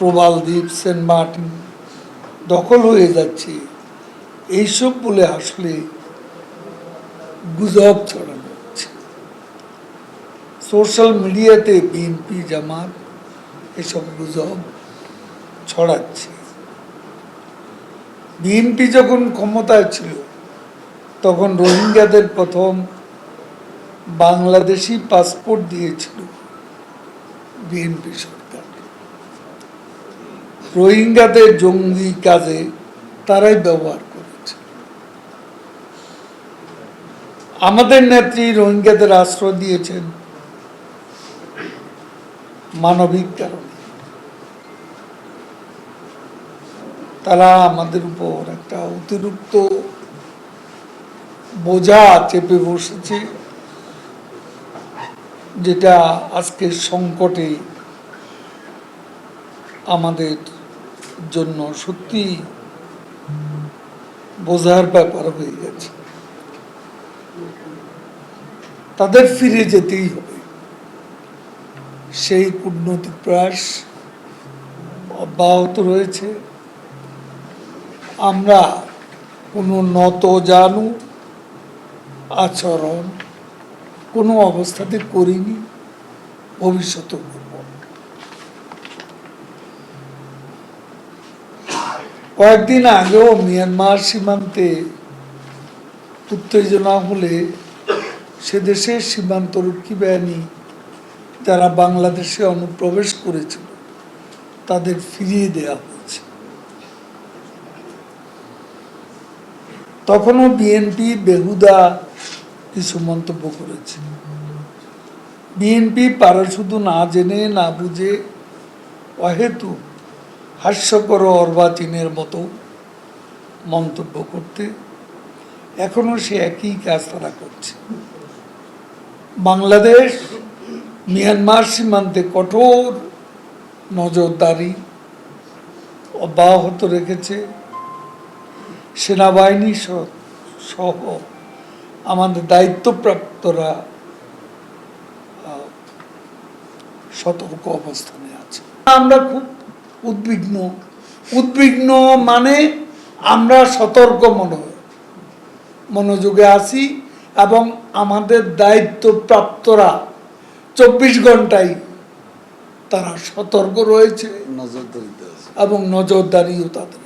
প্রবাল দ্বীপ, Saint Martin দখল হয়ে যাচ্ছে। এইসব বলে আসলে গুজব ছড়ানো হচ্ছে। সোশ্যাল মিডিয়াতে বিএনপি, জামাত এসব গুজব ছড়াচ্ছে। বিএনপি যখন ক্ষমতায় ছিল, তখন রোহিঙ্গাদের প্রথম বাংলাদেশি পাসপোর্ট দিয়েছিল বিএনপি সরকার। রোহিঙ্গাদের জঙ্গি কাজে তারাই ব্যবহার করেছে। আমাদের নেত্রী রোহিঙ্গাদের আশ্রয় দিয়েছেন মানবিক কারণে। তারা আমাদের উপর একটা অতিরিক্ত বোঝা চেপে বসেছে, যেটা আজকের সংকটে আমাদের জন্য সত্যি বোঝার ব্যাপার হয়ে গেছে। তাদের ফিরে যেতেই হবে। সেই কূটনৈতিক প্রয়াস অব্যাহত রয়েছে। আমরা কোনো নত জানু আচরণ কোনো অবস্থাতে করিনি ভবিষ্যতে করব না। কয়েকদিন আগেও মিয়ানমার সীমান্তে উত্তেজনা হলে সে দেশের সীমান্তরক্ষী বাহিনী যারা বাংলাদেশে অনুপ্রবেশ করেছিল, তাদের ফিরিয়ে দেওয়া হয়েছে। তখনও বিএনপি বেহুদা কিছু মন্তব্য করেছে। বিএনপি পারে শুধু না জেনে, না বুঝে অহেতু হাস্যকর অর্বাচীনের মতো মন্তব্য করতে এখনও সে একই কাজ তারা করছে। বাংলাদেশ, মিয়ানমার সীমান্তে কঠোর নজরদারি অব্যাহত রেখেছে। সেনাবাহিনী সহ- আমাদের দায়িত্বপ্রাপ্তরা সতর্ক অবস্থানে আছে। আমরা খুব উদ্বিগ্ন। উদ্বিগ্ন মানে আমরা সতর্ক মন মনোযোগে আছি এবং আমাদের দায়িত্ব প্রাপ্তরা চব্বিশ ঘন্টায় তারা সতর্ক রয়েছে নজরদারিতে এবং নজরদারিও তাদের